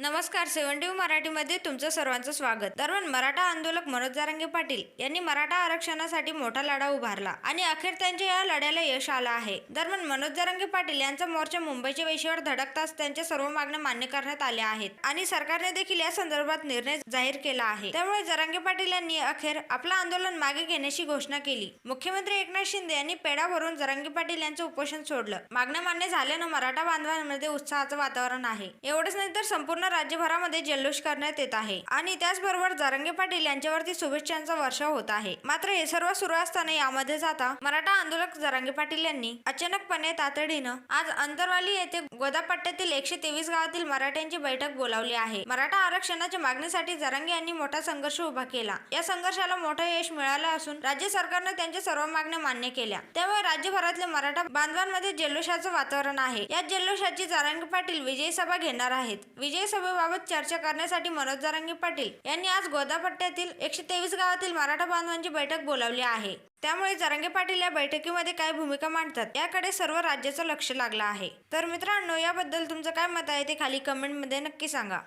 नमस्कार सेव्हन्टी मराठीमध्ये तुमचं सर्वांचं स्वागत. दरम्यान मराठा आंदोलक मनोज जारंगे पाटील यांनी मराठा आरक्षणासाठी मोठा लढा उभारला आणि अखेर त्यांच्या या लढ्याला यश आलं आहे. दरम्यान मनोज जारंगे पाटील यांचा मोर्चा मुंबईच्या वेशीवर धडकताच त्यांच्या सर्व मागण्या मान्य करण्यात आल्या आहेत आणि सरकारने देखील या संदर्भात निर्णय जाहीर केला आहे. त्यामुळे जरांगे पाटील यांनी अखेर आपलं आंदोलन मागे घेण्याची घोषणा केली. मुख्यमंत्री एकनाथ शिंदे यांनी पेढा भरून जरांगे पाटील यांचं उपोषण सोडलं. मागण्या मान्य झाल्यानं मराठा बांधवांमध्ये उत्साहाचं वातावरण आहे. एवढंच नाही तर संपूर्ण राज्यभरामध्ये जल्लोष करण्यात येत आहे. आणि त्याचबरोबर जारंगे पाटील यांच्यावरती शुभेच्छांचा वर्षाव होत आहे. मात्र हे सर्व सुरू असताना यामध्ये जाता मराठा आंदोलक जारंगे पाटील यांनी अचानकपणे तातडीनं आज अंतरवाली येथे गोदापट्ट्यातील एकशे तेवीस गावातील मराठ्यांची बैठक बोलावली आहे. मराठा आरक्षणाच्या मागणीसाठी जारंगे यांनी मोठा संघर्ष उभा केला. या संघर्षाला मोठं यश मिळालं असून राज्य सरकारने त्यांच्या सर्व मागण्या मान्य केल्या. त्यामुळे राज्यभरातल्या मराठा बांधवांमध्ये जल्लोषाचं वातावरण आहे. या जल्लोषाची जारंगे पाटील विजयी सभा घेणार आहेत. विजयी सभेबाबत चर्चा करण्यासाठी मनोज जारंगे पाटील यांनी आज गोदापट्ट्यातील एकशे तेवीस गावातील मराठा बांधवांची बैठक बोलावली आहे. त्यामुळे जरांगे पाटील या बैठकीमध्ये काय भूमिका मांडतात याकडे सर्व राज्याचं लक्ष लागलं आहे. तर मित्रांनो याबद्दल तुमचं काय मत आहे ते खाली कमेंटमध्ये नक्की सांगा.